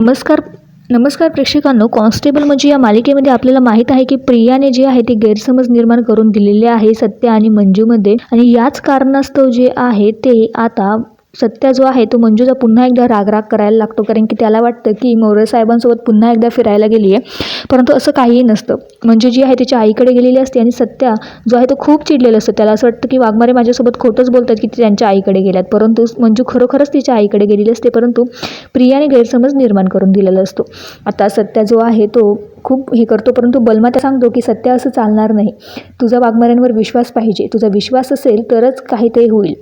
नमस्कार नमस्कार प्रेक्षकांनो. कॉन्स्टेबल म्हणजे या मालिकेमध्ये आपल्याला माहीत आहे की प्रियाने जे आहे ते गैरसमज निर्माण करून दिलेले आहे सत्य आणि मंजूमध्ये. आणि याच कारणास्तव जे आहे ते आता सत्या जो आहे तो मंजूचा पुन्हा एकदा रागराग करायला लागतो. कारण की त्याला वाटतं की मोरे साहेबांसोबत पुन्हा एकदा फिरायला गेली आहे परंतु असं काहीही नसतं. मंजू जी आहे तिच्या आईकडे गेलेली असते आणि सत्या जो आहे तो खूप चिडलेला असतो. त्याला असं वाटतं की वाघमारे माझ्यासोबत खोटंच बोलतात की ते त्यांच्या आईकडे गेल्यात. परंतु मंजू खरोखरच तिच्या आईकडे गेलेली असते. परंतु प्रियाने गैरसमज निर्माण करून दिलेला असतो. आता सत्या जो आहे तो खूप हे करतो. परंतु बलमा त्या सांगतो की सत्य असं चालणार नाही. तुझा वाघमाऱ्यांवर विश्वास पाहिजे. तुझा विश्वास असेल तरच काहीतरी होईल.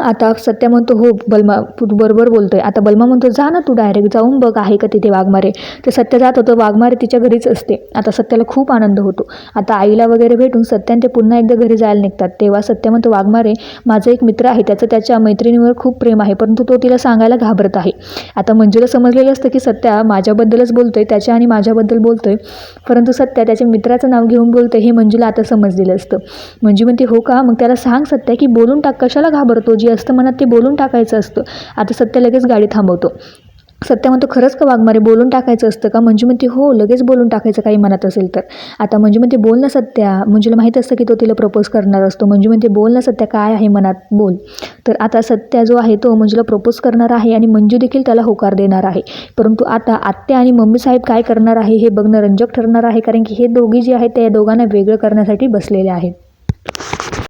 आता सत्या म्हणतो हो बलमा तू बरोबर आहे आता बलमा म्हणतो जा ना तू डायरेक्ट जाऊन बघ आहे का तिथे वाघमारे. तर सत्य जात होतं वाघमारे तिच्या घरीच असते. आता सत्याला खूप आनंद होतो. आता आईला वगैरे भेटून सत्यान ते पुन्हा एकदा घरी जायला निघतात. तेव्हा सत्य म्हणतो वाघमारे माझा एक मित्र आहे. त्याचं त्याच्या मैत्रिणीवर खूप प्रेम आहे परंतु तो तिला सांगायला घाबरत आहे. आता मंजूला समजलेलं असतं की सत्या माझ्याबद्दलच बोलतोय त्याच्या आणि माझ्याबद्दल बोलतोय. परंतु सत्या त्याच्या मित्राचं नाव घेऊन बोलतोय हे मंजूला आता समजलेलं असतं. मंजू म्हणते हो का? मग त्याला सांग सत्या की बोलून टाक कशाला घाबरतो? जी असतं मनात ते बोलून टाकायचं असतं. आता सत्य लगेच गाडी थांबवतो. सत्य म्हणतो खरंच का वाघमारे बोलून टाकायचं असतं का? म्हणजे म्हणते हो लगेच बोलून टाकायचं काही मनात असेल तर. आता म्हणजे म्हणते बोल ना सत्या. म्हणजे माहीत असतं की तो तिला प्रपोज करणार असतो. मंजू म्हणते बोल ना सत्या काय आहे मनात? बोल. तर आता सत्या जो आहे तो मंजूला प्रपोज करणार आहे आणि मंजू देखील त्याला होकार देणार आहे. परंतु आता आत्या आणि मम्मी साहेब काय करणार आहे हे बघणं रंजक ठरणार आहे कारण की हे दोघी जे आहेत त्या दोघांना वेगळं करण्यासाठी बसलेले आहेत.